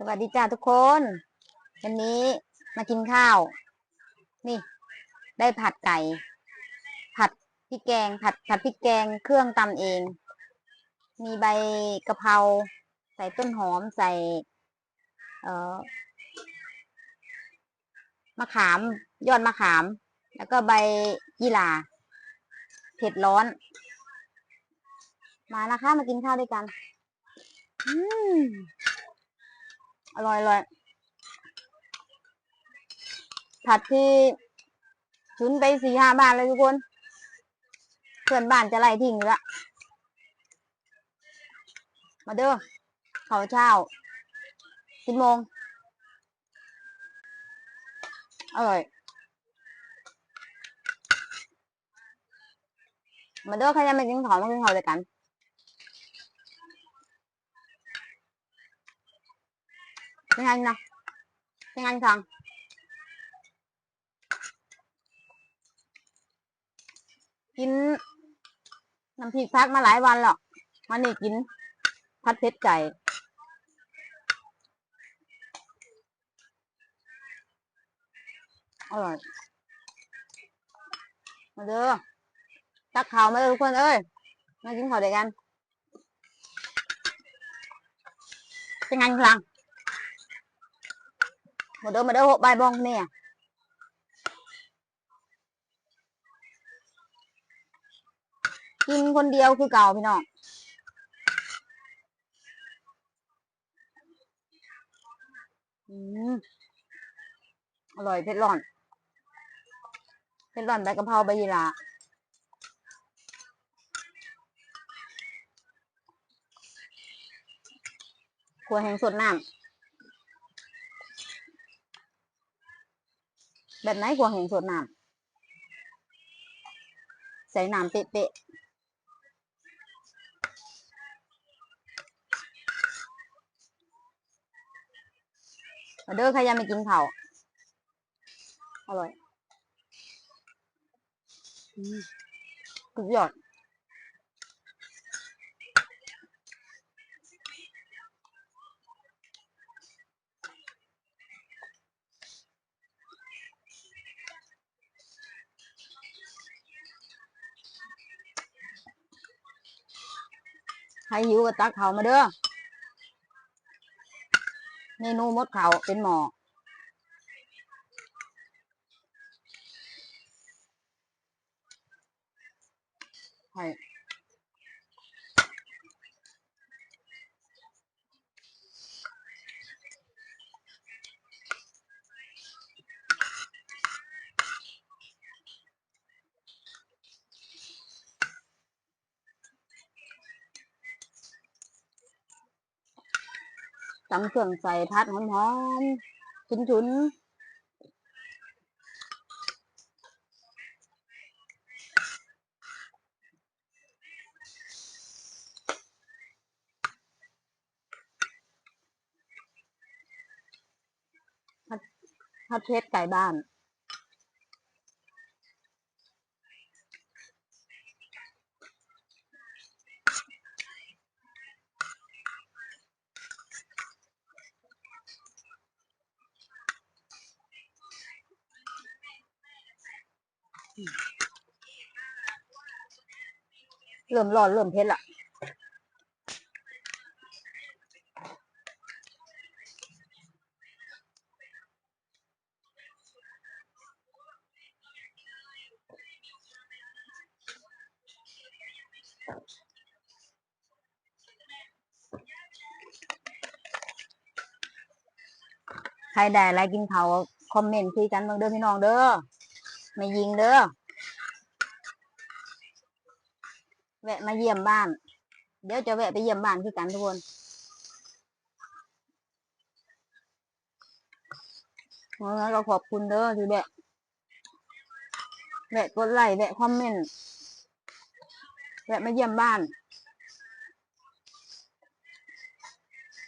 สวัสดีจ้าทุกคน วันนี้มากินข้าว นี่ ได้ผัดไก่ ผัดพริกแกง ผัดผัดพริกแกงเครื่องตำเอง มีใบกะเพราใส่ต้นหอมใส่ เอ่อมะขาม ยอดมะขาม แล้วก็ใบยี่หร่าเผ็ดร้อน มานะคะมากินข้าวด้วยกัน อืม อร่อยอร่อยผัดที่ชุนไปสี่ห้าบาทเลยทุกคน เพื่อนบ้านจะไล่ทิ้งอยู่ละมาเด้อข้าวเช้าสิบโมงอร่อย มาเด้อใครยังไม่กินข้าวมากินข้าวด้วยกัน เป็นไงนะเป็นไงฟังกินน้ำพริกพักมาหลายวันแล้ววันนี้กินพัดเพชรไก่อร่อย มาเด้อตักข่าวมาเด้อทุกคนเอ้ย มากินข้าวด้วยกันเป็นไงพลัง มาเด้อมาเด้อหกใบบองเนี่ยกินคนเดียวคือเก่าพี่น้องอืมอร่อยเผ็ดร้อนเผ็ดร้อนใบกะเพราใบยีราขัวแห้งสดน้ำ แบบไหนกว่าแห่งสดน้ำใส่น้ำเป๊ะๆมาเด้อใครยังไม่กินเผาอร่อยอืมสุดยอด ใครหิวก็ตักเขามาเด้อเมนูมดเขาเป็นหมอใช่ ตำเครื่องใส่พัดหอมๆชุนๆพัดพัดเพชรไก่บ้าน เริ่มร้อนเริ่มเผ็ดละใครได้อะไรกินเขาคอมเมนต์คุยกันบ้างเด้อพี่น้องเด้อ ไม่ยิงเด้อแวะมาเยี่ยมบ้าน เดี๋ยวจะแวะไปเยี่ยมบ้านคือกันทุกคนงั้นก็ขอบคุณเด้อที่แวะแวะกดไลค์แวะคอมเมนต์แวะมาเยี่ยมบ้าน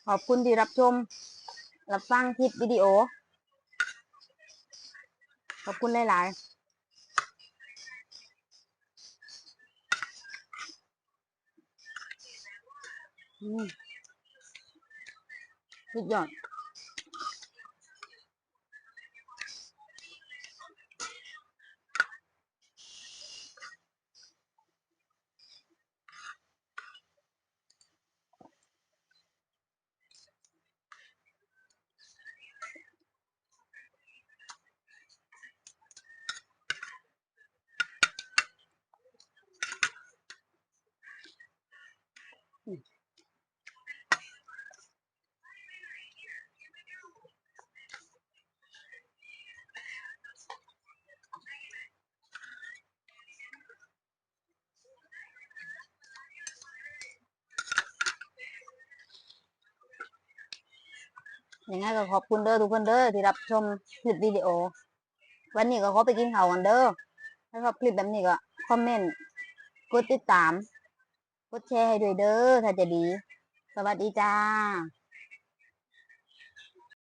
ขอบคุณที่รับชม รับฟังคลิปวิดีโอ ขอบคุณหลาย ๆ อืมสุดยอด ยังไงก็ขอบคุณเด้อทุกคนเด้อที่รับชมคลิปวิดีโอ วันนี้ก็ขอไปกินข้าวกันเด้อถ้าชอบคลิปแบบนี้ก็คอมเมนต์กดติดตาม กดแชร์ให้ด้วยเด้อถ้าจะดี สวัสดีจ้า